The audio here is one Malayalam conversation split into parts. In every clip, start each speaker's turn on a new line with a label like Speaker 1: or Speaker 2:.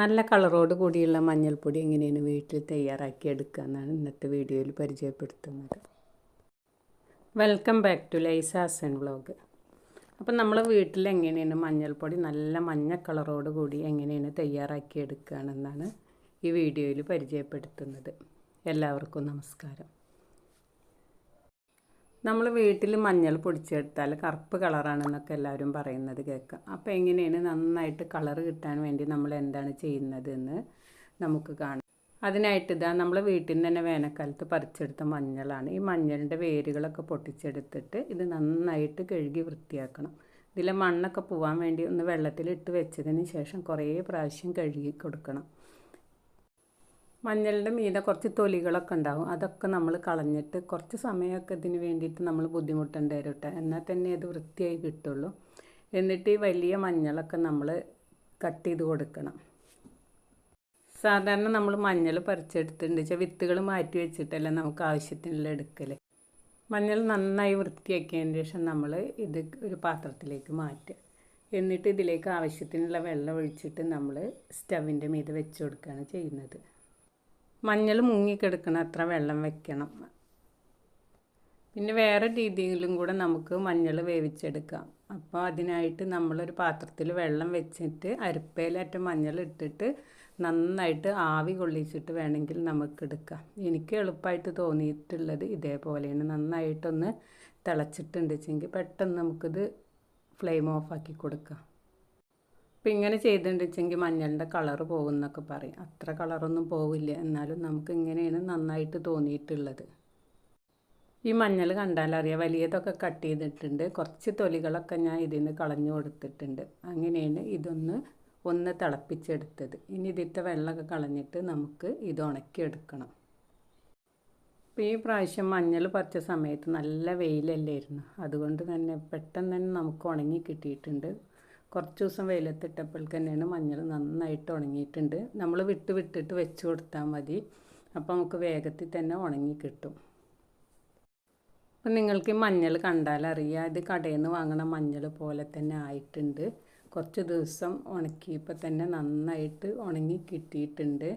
Speaker 1: നല്ല കളറോട് കൂടിയുള്ള മഞ്ഞൾപ്പൊടി എങ്ങനെയാണ് വീട്ടിൽ തയ്യാറാക്കി എടുക്കുക എന്നാണ് ഇന്നത്തെ വീഡിയോയിൽ പരിചയപ്പെടുത്തുന്നത്. വെൽക്കം ബാക്ക് ടു ലൈസാസൻ വ്ളോഗ് അപ്പം നമ്മൾ വീട്ടിൽ എങ്ങനെയാണ് മഞ്ഞൾപ്പൊടി നല്ല മഞ്ഞ കളറോട് കൂടി എങ്ങനെയാണ് തയ്യാറാക്കി എടുക്കുകയാണെന്നാണ് ഈ വീഡിയോയിൽ പരിചയപ്പെടുത്തുന്നത്. എല്ലാവർക്കും നമസ്കാരം. നമ്മൾ വീട്ടിൽ മഞ്ഞൾ പൊടിച്ചെടുത്താൽ കറുപ്പ് കളറാണെന്നൊക്കെ എല്ലാവരും പറയുന്നത് കേൾക്കാം. അപ്പോൾ എങ്ങനെയാണ് നന്നായിട്ട് കളർ കിട്ടാൻ വേണ്ടി നമ്മൾ എന്താണ് ചെയ്യുന്നതെന്ന് നമുക്ക് കാണാം. അതിനായിട്ട് ഇതാ നമ്മൾ വീട്ടിൽ നിന്ന് തന്നെ വേനൽക്കാലത്ത് പറിച്ചെടുത്ത മഞ്ഞളാണ്. ഈ മഞ്ഞളിന്റെ വേരുകളൊക്കെ പൊട്ടിച്ചെടുത്തിട്ട് ഇത് നന്നായിട്ട് കഴുകി വൃത്തിയാക്കണം. ഇതിലെ മണ്ണൊക്കെ പോവാൻ വേണ്ടി ഒന്ന് വെള്ളത്തിലിട്ട് വെച്ചതിന് ശേഷം കുറേ പ്രാവശ്യം കഴുകി കൊടുക്കണം. മഞ്ഞളുടെ മീതെ കുറച്ച് തൊലികളൊക്കെ ഉണ്ടാവും. അതൊക്കെ നമ്മൾ കളഞ്ഞിട്ട് കുറച്ച് സമയമൊക്കെ ഇതിന് വേണ്ടിയിട്ട് നമ്മൾ ബുദ്ധിമുട്ടേണ്ടി വരും കേട്ടോ എന്നാൽ തന്നെ അത് വൃത്തിയായി കിട്ടുള്ളൂ. എന്നിട്ട് ഈ വലിയ മഞ്ഞളൊക്കെ നമ്മൾ കട്ട് ചെയ്ത് കൊടുക്കണം. സാധാരണ നമ്മൾ മഞ്ഞൾ പറിച്ചെടുത്തിട്ടുണ്ട്. വെച്ചാൽ വിത്തുകൾ മാറ്റി വെച്ചിട്ടല്ല നമുക്ക് ആവശ്യത്തിനുള്ള എടുക്കൽ മഞ്ഞൾ നന്നായി വൃത്തിയാക്കിയതിന് ശേഷം നമ്മൾ ഇത് ഒരു പാത്രത്തിലേക്ക് മാറ്റുക. എന്നിട്ട് ഇതിലേക്ക് ആവശ്യത്തിനുള്ള വെള്ളം ഒഴിച്ചിട്ട് നമ്മൾ സ്റ്റവിന്റെ മീത് വെച്ച് കൊടുക്കുകയാണ് ചെയ്യുന്നത്. മഞ്ഞൾ മുങ്ങിക്കിടക്കണം അത്ര വെള്ളം വെക്കണം. പിന്നെ വേറെ രീതിയിലും കൂടെ നമുക്ക് മഞ്ഞൾ വേവിച്ചെടുക്കാം. അപ്പോൾ അതിനായിട്ട് നമ്മളൊരു പാത്രത്തിൽ വെള്ളം വെച്ചിട്ട് അരിപ്പയിലേറ്റ മഞ്ഞൾ ഇട്ടിട്ട് നന്നായിട്ട് ആവി കൊള്ളിച്ചിട്ട് വേണമെങ്കിൽ നമുക്ക് എടുക്കാം. എനിക്ക് എളുപ്പമായിട്ട് തോന്നിയിട്ടുള്ളത് ഇതേപോലെയാണ്. നന്നായിട്ടൊന്ന് തിളച്ചിട്ടുണ്ട് വെച്ചെങ്കിൽ പെട്ടെന്ന് നമുക്കിത് ഫ്ലെയിം ഓഫാക്കി കൊടുക്കാം. അപ്പം ഇങ്ങനെ ചെയ്തിട്ടുണ്ടെങ്കിൽ മഞ്ഞളിന്റെ കളറ് പോകുമെന്നൊക്കെ പറയും. അത്ര കളറൊന്നും പോവില്ല. എന്നാലും നമുക്ക് ഇങ്ങനെയാണ് നന്നായിട്ട് തോന്നിയിട്ടുള്ളത് ഈ മഞ്ഞൾ കണ്ടാലറിയാം. വലിയതൊക്കെ കട്ട് ചെയ്തിട്ടുണ്ട്. കുറച്ച് തൊലികളൊക്കെ ഞാൻ ഇതിൽ നിന്ന് കളഞ്ഞു കൊടുത്തിട്ടുണ്ട്. അങ്ങനെയാണ് ഇതൊന്ന് ഒന്ന് തിളപ്പിച്ചെടുത്തത്. ഇനി ഇതിന്റെ വെള്ളമൊക്കെ കളഞ്ഞിട്ട് നമുക്ക് ഇത് ഉണക്കിയെടുക്കണം ഇപ്പോൾ ഈ പ്രാവശ്യം മഞ്ഞൾ പറിച്ച സമയത്ത് നല്ല വെയിലല്ലായിരുന്നു അതുകൊണ്ട് തന്നെ പെട്ടെന്ന് തന്നെ നമുക്ക് ഉണങ്ങി കിട്ടിയിട്ടുണ്ട്. കുറച്ച് ദിവസം വെയിലത്തിട്ടപ്പോൾ തന്നെയാണ് മഞ്ഞൾ നന്നായിട്ട് ഉണങ്ങിയിട്ടുണ്ട്. നമ്മൾ വിട്ട് വിട്ടിട്ട് വെച്ച് കൊടുത്താൽ മതി. അപ്പോൾ നമുക്ക് വേഗത്തിൽ തന്നെ ഉണങ്ങി കിട്ടും. അപ്പം നിങ്ങൾക്ക് ഈ മഞ്ഞൾ കണ്ടാൽ അറിയാം. ഇത് കടയിൽ നിന്ന് വാങ്ങണ മഞ്ഞൾ പോലെ തന്നെ ആയിട്ടുണ്ട്. കുറച്ച് ദിവസം ഉണക്കിയപ്പോൾ തന്നെ നന്നായിട്ട് ഉണങ്ങി കിട്ടിയിട്ടുണ്ട്.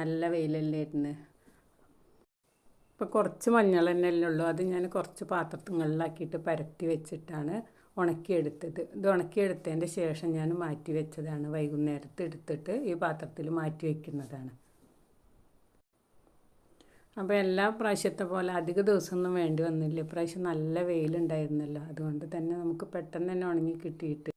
Speaker 1: നല്ല വെയിലല്ലായിരുന്നു ഇപ്പോൾ കുറച്ച് മഞ്ഞൾ തന്നെ ഉള്ളൂ. അത് ഞാൻ കുറച്ച് പാത്രങ്ങളിലാക്കിയിട്ട് പരത്തി വെച്ചിട്ടാണ് ഉണക്കിയെടുത്തത്. ഇത് ഉണക്കിയെടുത്തതിന്റെ ശേഷം ഞാൻ മാറ്റി വെച്ചതാണ്. വൈകുന്നേരത്ത് എടുത്തിട്ട് ഈ പാത്രത്തിൽ മാറ്റി വയ്ക്കുന്നതാണ് അപ്പോൾ എല്ലാ പ്രാവശ്യത്തെ പോലെ അധിക ദിവസമൊന്നും വേണ്ടി വന്നില്ല. ഇപ്രാവശ്യം നല്ല വെയിലുണ്ടായിരുന്നല്ലോ. അതുകൊണ്ട് തന്നെ നമുക്ക് പെട്ടെന്ന് തന്നെ ഉണങ്ങി കിട്ടിയിട്ട്.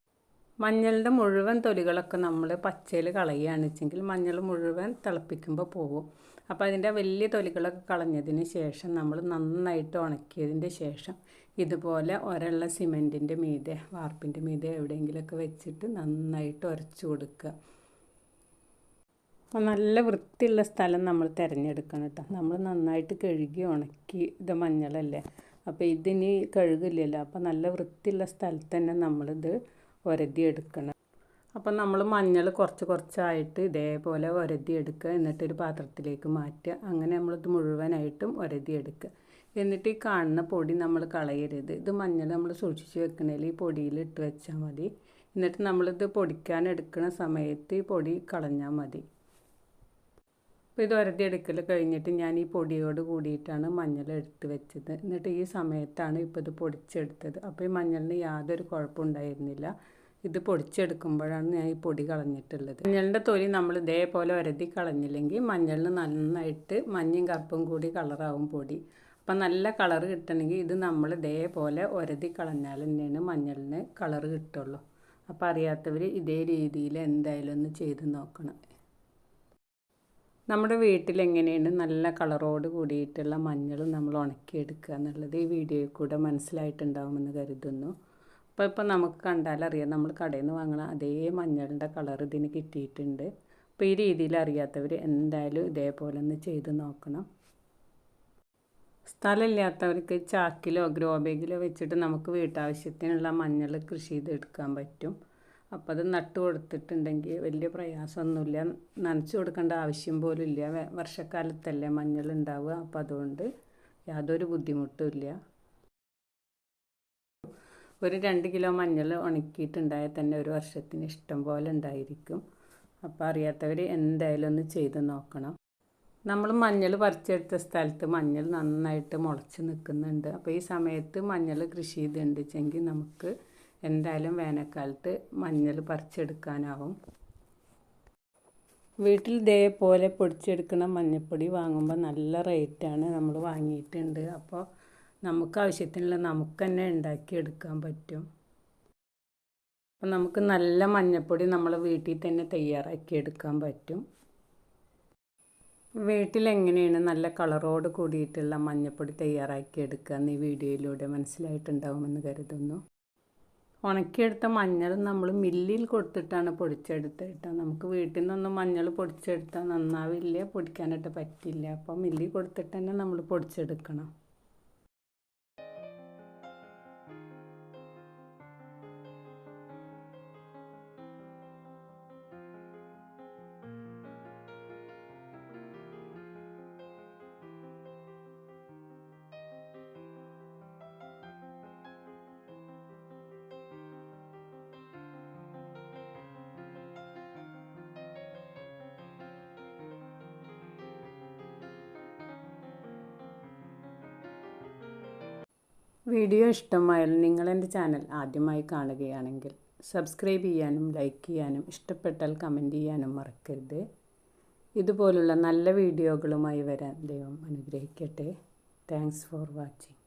Speaker 1: മഞ്ഞളുടെ മുഴുവൻ തൊലികളൊക്കെ നമ്മൾ പച്ചയിൽ കളയുകയാണെന്ന് വെച്ചെങ്കിൽ മഞ്ഞൾ മുഴുവൻ തിളപ്പിക്കുമ്പോൾ പോകും. അപ്പോൾ അതിന്റെ വലിയ തൊലികളൊക്കെ കളഞ്ഞതിന് ശേഷം നമ്മൾ നന്നായിട്ട് ഉണക്കിയതിന്റെ ശേഷം ഇതുപോലെ ഒരള്ള സിമെന്റിന്റെ മീതെ വാർപ്പിന്റെ മീതെ എവിടെയെങ്കിലുമൊക്കെ വെച്ചിട്ട് നന്നായിട്ട് ഉരച്ചു കൊടുക്കുക. അപ്പോൾ നല്ല വൃത്തിയുള്ള സ്ഥലം നമ്മൾ തിരഞ്ഞെടുക്കണം കേട്ടോ. നമ്മൾ നന്നായിട്ട് കഴുകി ഉണക്കി ഇത് മഞ്ഞളല്ലേ? അപ്പോൾ ഇതിന് കഴുകില്ലല്ലോ. അപ്പോൾ നല്ല വൃത്തിയുള്ള സ്ഥലത്ത് തന്നെ നമ്മളിത് ഉരതിയെടുക്കണം. അപ്പോൾ നമ്മൾ മഞ്ഞൾ കുറച്ച് കുറച്ചായിട്ട് ഇതേപോലെ ഒരതി എടുക്കുക എന്നിട്ട് എന്നിട്ടൊരു പാത്രത്തിലേക്ക് മാറ്റുക. അങ്ങനെ നമ്മളിത് മുഴുവനായിട്ടും ഒരതി എടുക്കുക എന്നിട്ട് ഈ കാണുന്ന പൊടി നമ്മൾ കളയരുത്. ഇത് മഞ്ഞൾ നമ്മൾ സൂക്ഷിച്ച് വെക്കണേൽ ഈ പൊടിയിൽ ഇട്ട് വെച്ചാൽ മതി. എന്നിട്ട് നമ്മളിത് പൊടിക്കാൻ എടുക്കുന്ന സമയത്ത് ഈ പൊടി കളഞ്ഞാൽ മതി. അപ്പോൾ ഇത് ഒരതി എടുക്കൽ കഴിഞ്ഞിട്ട് ഞാൻ ഈ പൊടിയോട് കൂടിയിട്ടാണ് മഞ്ഞൾ എടുത്ത് വെച്ചത്. എന്നിട്ട് ഈ സമയത്താണ് ഇപ്പോൾ ഇത് പൊടിച്ചെടുത്തത്. അപ്പോൾ ഈ മഞ്ഞളിന് യാതൊരു കുഴപ്പമുണ്ടായിരുന്നില്ല ഇത് പൊടിച്ചെടുക്കുമ്പോഴാണ് ഞാൻ ഈ പൊടി കളഞ്ഞിട്ടുള്ളത്. മഞ്ഞളിന്റെ തൊലി നമ്മൾ ഇതേപോലെ ഒരതി കളഞ്ഞില്ലെങ്കിൽ മഞ്ഞളിന് നന്നായിട്ട് മഞ്ഞയും കറുപ്പും കൂടി കളറാവും പൊടി. അപ്പം നല്ല കളർ കിട്ടണമെങ്കിൽ ഇത് നമ്മൾ ഇതേപോലെ ഒരതി കളഞ്ഞാൽ തന്നെയാണ് മഞ്ഞളിന് കളർ കിട്ടുള്ളൂ. അപ്പം അറിയാത്തവർ ഇതേ രീതിയിൽ എന്തായാലും ഒന്ന് ചെയ്ത് നോക്കണം. നമ്മുടെ വീട്ടിൽ എങ്ങനെയാണ് നല്ല കളറോട് കൂടിയിട്ടുള്ള മഞ്ഞൾ നമ്മൾ ഉണക്കിയെടുക്കുക എന്നുള്ളത് ഈ വീഡിയോയിൽ കൂടെ മനസ്സിലായിട്ടുണ്ടാവുമെന്ന് കരുതുന്നു. അപ്പോൾ ഇപ്പോൾ നമുക്ക് കണ്ടാലറിയാം നമ്മൾ കടയിൽ നിന്ന് വാങ്ങണ അതേ മഞ്ഞളിന്റെ കളർ ഇതിന് കിട്ടിയിട്ടുണ്ട്. അപ്പോൾ ഈ രീതിയിൽ അറിയാത്തവർ എന്തായാലും ഇതേപോലെ ഒന്ന് ചെയ്ത് നോക്കണം. സ്ഥലമില്ലാത്തവർക്ക് ചാക്കിലോ ഗ്രോ ബാഗിലോ വെച്ചിട്ട് നമുക്ക് വീട്ടാവശ്യത്തിനുള്ള മഞ്ഞൾ കൃഷി ചെയ്തെടുക്കാൻ പറ്റും. അപ്പോൾ അത് നട്ട് കൊടുത്തിട്ടുണ്ടെങ്കിൽ വലിയ പ്രയാസമൊന്നുമില്ല. നനച്ചു കൊടുക്കേണ്ട ആവശ്യം പോലും ഇല്ല. വർഷക്കാലത്തല്ലേ മഞ്ഞൾ ഉണ്ടാവുക. അപ്പോൾ അതുകൊണ്ട് യാതൊരു ബുദ്ധിമുട്ടും ഇല്ല. ഒരു രണ്ട് കിലോ മഞ്ഞൾ ഉണക്കിയിട്ടുണ്ടായാൽ തന്നെ ഒരു വർഷത്തിന് ഇഷ്ടം പോലെ ഉണ്ടായിരിക്കും. അപ്പോൾ അറിയാത്തവർ എന്തായാലും ഒന്ന് ചെയ്ത് നോക്കണം. നമ്മൾ മഞ്ഞൾ പറിച്ചെടുത്ത സ്ഥലത്ത് മഞ്ഞൾ നന്നായിട്ട് മുളച്ച് നിൽക്കുന്നുണ്ട്. അപ്പോൾ ഈ സമയത്ത് മഞ്ഞൾ കൃഷി ചെയ്തിട്ടുണ്ടെങ്കിൽ നമുക്ക് എന്തായാലും വേനൽക്കാലത്ത് മഞ്ഞൾ പറിച്ചെടുക്കാനാവും. വീട്ടിൽ ഇതേപോലെ പൊടിച്ചെടുക്കുന്ന മഞ്ഞൾപ്പൊടി വാങ്ങുമ്പോൾ നല്ല റേറ്റാണ് നമ്മൾ വാങ്ങിയിട്ടുണ്ട്. അപ്പോൾ നമുക്ക് ആവശ്യത്തിനുള്ള നമുക്ക് തന്നെ ഉണ്ടാക്കിയെടുക്കാൻ പറ്റും. അപ്പം നമുക്ക് നല്ല മഞ്ഞൾപ്പൊടി നമ്മൾ വീട്ടിൽ തന്നെ തയ്യാറാക്കി എടുക്കാൻ പറ്റും വീട്ടിലെങ്ങനെയാണ് നല്ല കളറോട് കൂടിയിട്ടുള്ള മഞ്ഞൾപ്പൊടി തയ്യാറാക്കി എടുക്കുക എന്ന് ഈ വീഡിയോയിലൂടെ മനസ്സിലായിട്ടുണ്ടാവുമെന്ന് കരുതുന്നു. ഉണക്കിയെടുത്ത മഞ്ഞൾ നമ്മൾ മില്ലിൽ കൊടുത്തിട്ടാണ് പൊടിച്ചെടുത്തിട്ട് നമുക്ക് വീട്ടിൽ നിന്നൊന്നും മഞ്ഞൾ പൊടിച്ചെടുത്താൽ നന്നാവില്ല പൊടിക്കാനായിട്ട് പറ്റില്ല. അപ്പോൾ മില്ലിൽ കൊടുത്തിട്ട് തന്നെ നമ്മൾ പൊടിച്ചെടുക്കണം. വീഡിയോ ഇഷ്ടമായാൽ നിങ്ങൾ എന്റെ ചാനൽ ആദ്യമായി കാണുകയാണെങ്കിൽ സബ്സ്ക്രൈബ് ചെയ്യാനും ലൈക്ക് ചെയ്യാനും ഇഷ്ടപ്പെട്ടാൽ കമന്റ് ചെയ്യാനും മറക്കരുത്. ഇതുപോലുള്ള നല്ല വീഡിയോകളുമായി വരാൻ ദൈവം അനുഗ്രഹിക്കട്ടെ. Thanks for watching